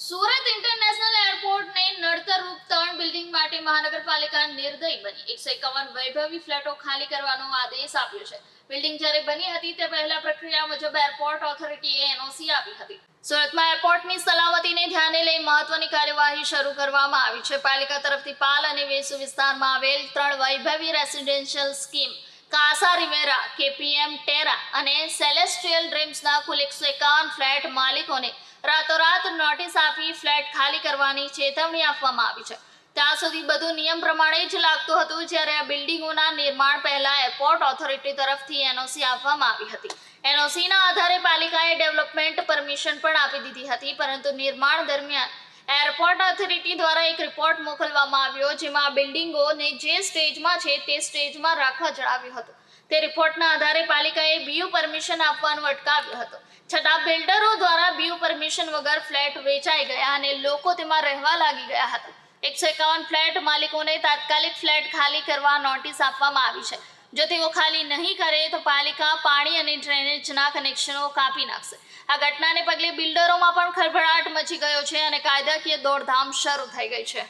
Surat international એરપોર્ટને નડતર રૂપ ત્રણ building માટે મહાનગરપાલિકા નિર્દય બની. એકસો એકાવન વૈભવી ફ્લેટો ખાલી કરવાનો આદેશ આપ્યો છે. બિલ્ડિંગ જ્યારે બની હતી તે પહેલા પ્રક્રિયા મુજબ એરપોર્ટ ઓથોરિટીએ એનઓસી આપી હતી. સુરતમાં એરપોર્ટની સલામતીને ધ્યાને લઈ મહત્વની કાર્યવાહી શરૂ કરવામાં આવી છે. પાલિકા તરફથી પાલ અને વેસુ વિસ્તારમાં આવેલ ત્રણ વૈભવી residential scheme Casa Riviera, KPM Terra અને સેલેસ્ટ્રિયલ ડ્રીમ્સના કુલ એકસો એકાવન ફ્લેટ માલિકોને રાતોરાત નોટિસ આપી ફ્લેટ ખાલી કરવાની ચેતવણી આપવામાં આવી છે. ત્યાં સુધી બધું નિયમ પ્રમાણે જ લાગતું હતું જ્યારે આ બિલ્ડિંગોના નિર્માણ પહેલા એરપોર્ટ ઓથોરિટી તરફથી એનઓસી આપવામાં આવી હતી. એનઓસીના આધારે પાલિકાએ ડેવલપમેન્ટ પરમિશન પણ આપી દીધી હતી, પરંતુ નિર્માણ દરમિયાન એરપોર્ટ ઓથોરિટી દ્વારા એક રિપોર્ટ મોકલવામાં આવ્યો, જેમાં બિલ્ડિંગોને જે સ્ટેજમાં છે તે સ્ટેજમાં રાખવા જણાવ્યું હતું. તે રિપોર્ટના આધારે પાલિકાએ બીયુ પરમિશન આપવાનું અટકાવ્યું હતું. છતાં બિલ્ડરો દ્વારા બીયુ પરમિશન વગર ફ્લેટ વેચાઈ ગયા અને લોકો તેમાં રહેવા લાગી ગયા હતા. એકસો એકાવન ફ્લેટ માલિકોને તાત્કાલિક ફ્લેટ ખાલી કરવા નોટિસ આપવામાં આવી છે. જો તેઓ ખાલી નહીં કરે તો પાલિકા પાણી અને ડ્રેનેજના કનેક્શનો કાપી નાખશે. આ ઘટનાને પગલે બિલ્ડરોમાં પણ ખળભળાટ મચી ગયો છે અને કાયદાકીય દોડધામ શરૂ થઈ ગઈ છે.